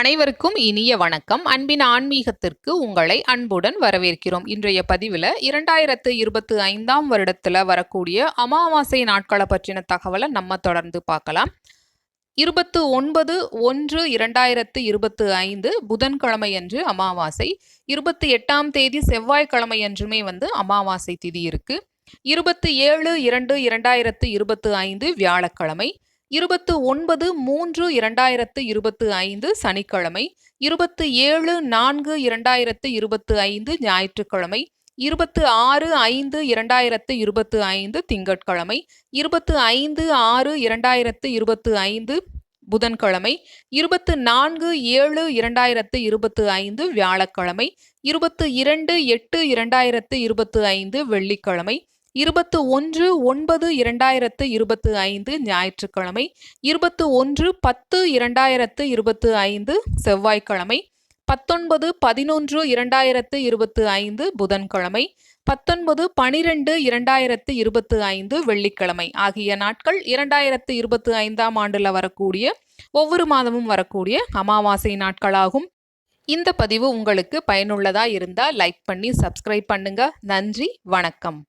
அனைவருக்கும் இனிய வணக்கம். அன்பின் ஆன்மீகத்திற்கு உங்களை அன்புடன் வரவேற்கிறோம். இன்றைய பதிவில் இரண்டாயிரத்து இருபத்தி ஐந்தாம் வருடத்தில் வரக்கூடிய அமாவாசை நாட்களை பற்றின தகவலை நம்ம தொடர்ந்து பார்க்கலாம். இருபத்து ஒன்பது ஒன்று இரண்டாயிரத்து இருபத்து ஐந்து புதன்கிழமை அன்று அமாவாசை. இருபத்தி எட்டாம் தேதி செவ்வாய்க்கிழமை அன்றுமே வந்து அமாவாசை திதி இருக்கு. இருபத்தி ஏழு இரண்டு இரண்டாயிரத்து இருபத்து ஐந்து வியாழக்கிழமை. இருபத்து ஒன்பது மூன்று இரண்டாயிரத்து இருபத்து ஐந்து சனிக்கிழமை இருபத்து ஏழு நான்கு இரண்டாயிரத்து இருபத்து ஐந்து ஞாயிற்றுக்கிழமை இருபத்து ஆறு ஐந்து இரண்டாயிரத்து இருபத்து ஐந்து திங்கட்கிழமை இருபத்து ஐந்து ஆறு இரண்டாயிரத்து இருபத்து ஐந்து புதன்கிழமை இருபத்து நான்கு ஏழு இரண்டாயிரத்து இருபத்து ஐந்து வியாழக்கிழமை இருபத்து இரண்டு எட்டு இரண்டாயிரத்து இருபத்து ஐந்து வெள்ளிக்கிழமை இருபத்து ஒன்று ஒன்பது இரண்டாயிரத்து இருபத்து ஐந்து ஞாயிற்றுக்கிழமை இருபத்து ஒன்று பத்து இரண்டாயிரத்து இருபத்து ஐந்து செவ்வாய்க்கிழமை பத்தொன்பது பதினொன்று இரண்டாயிரத்து இருபத்து ஐந்து புதன்கிழமை பத்தொன்பது பனிரெண்டு இரண்டாயிரத்து இருபத்து ஐந்து வெள்ளிக்கிழமை ஆகிய நாட்கள் இரண்டாயிரத்து இருபத்து ஐந்தாம் ஆண்டில் வரக்கூடிய ஒவ்வொரு மாதமும் வரக்கூடிய அமாவாசை நாட்களாகும். இந்த பதிவு உங்களுக்கு பயனுள்ளதாக இருந்தால் லைக் பண்ணி சப்ஸ்கிரைப் பண்ணுங்க. நன்றி வணக்கம்.